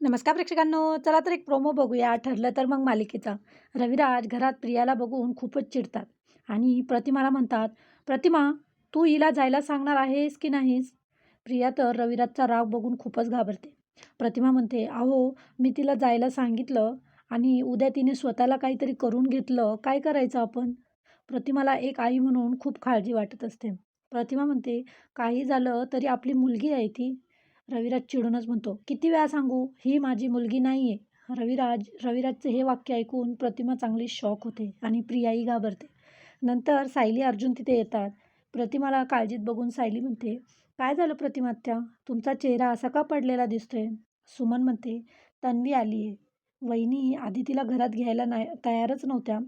नमस्कार प्रेक्षकांनो चला तर एक प्रोमो बघूया. ठरलं तर मग मालिकेचा. रविराज घरात प्रियाला बघून खूपच चिडतात आणि प्रतिमाला म्हणतात प्रतिमा तू हिला जायला सांगणार आहेस की नाहीस? प्रिया तर रविराजचा राग बघून खूपच घाबरते. प्रतिमा म्हणते अहो मी तिला जायला सांगितलं आणि उद्या तिने स्वतःला काहीतरी करून घेतलं. काय करायचं आपण? प्रतिमाला एक आई म्हणून खूप काळजी वाटत असते. प्रतिमा म्हणते काही झालं तरी आपली मुलगी आहे ती. रविराज चिडूनच म्हणतो किती वेळा सांगू? ही माझी मुलगी नाही आहे रविराज रविराजचे हे वाक्य ऐकून प्रतिमा चांगली शॉक होते आणि प्रियाही घाबरते. नंतर सायली अर्जुन तिथे येतात. प्रतिमाला काळजीत बघून सायली म्हणते काय झालं प्रतिमात्या? तुमचा चेहरा असा का पडलेला दिसतोय? सुमन म्हणते तन्वी आली आहे वहिनी आधी तिला घरात घ्यायला नाही तयारच नव्हत्या.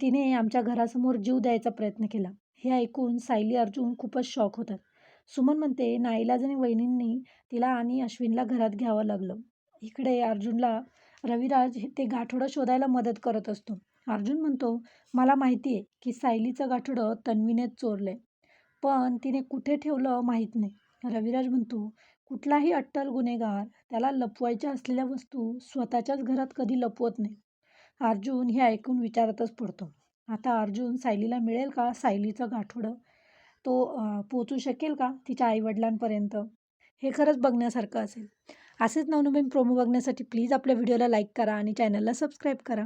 तिने आमच्या घरासमोर जीव द्यायचा प्रयत्न केला. हे ऐकून सायली अर्जुन खूपच शॉक होतात. सुमन म्हणते नाईलाजाने वहिनींनी तिला आणि अश्विनला घरात घ्यावं लागलं. इकडे अर्जुनला रविराज हे- ते गाठोडं शोधायला मदत करत असतो. अर्जुन म्हणतो मला माहिती आहे की सायलीचं गाठोडं तन्वीनेच चोरलं आहे पण तिने कुठे ठेवलं माहीत नाही. रविराज म्हणतो कुठलाही अट्टल गुन्हेगार त्याला लपवायच्या असलेल्या वस्तू स्वतःच्याच घरात कधी लपवत नाही. अर्जुन हे ऐकून विचारतच पडतो आता अर्जुन सायलीला मिळेल का सायलीचं गाठोडं? तो पोचू शकेल का तिच्या आईवडिलांपर्यंत? हे खरंच बघण्यासारखं असेल. असेच नवनवीन प्रोमो बघण्यासाठी प्लीज आपल्या व्हिडिओला लाईक करा आणि चॅनलला सबस्क्राईब करा.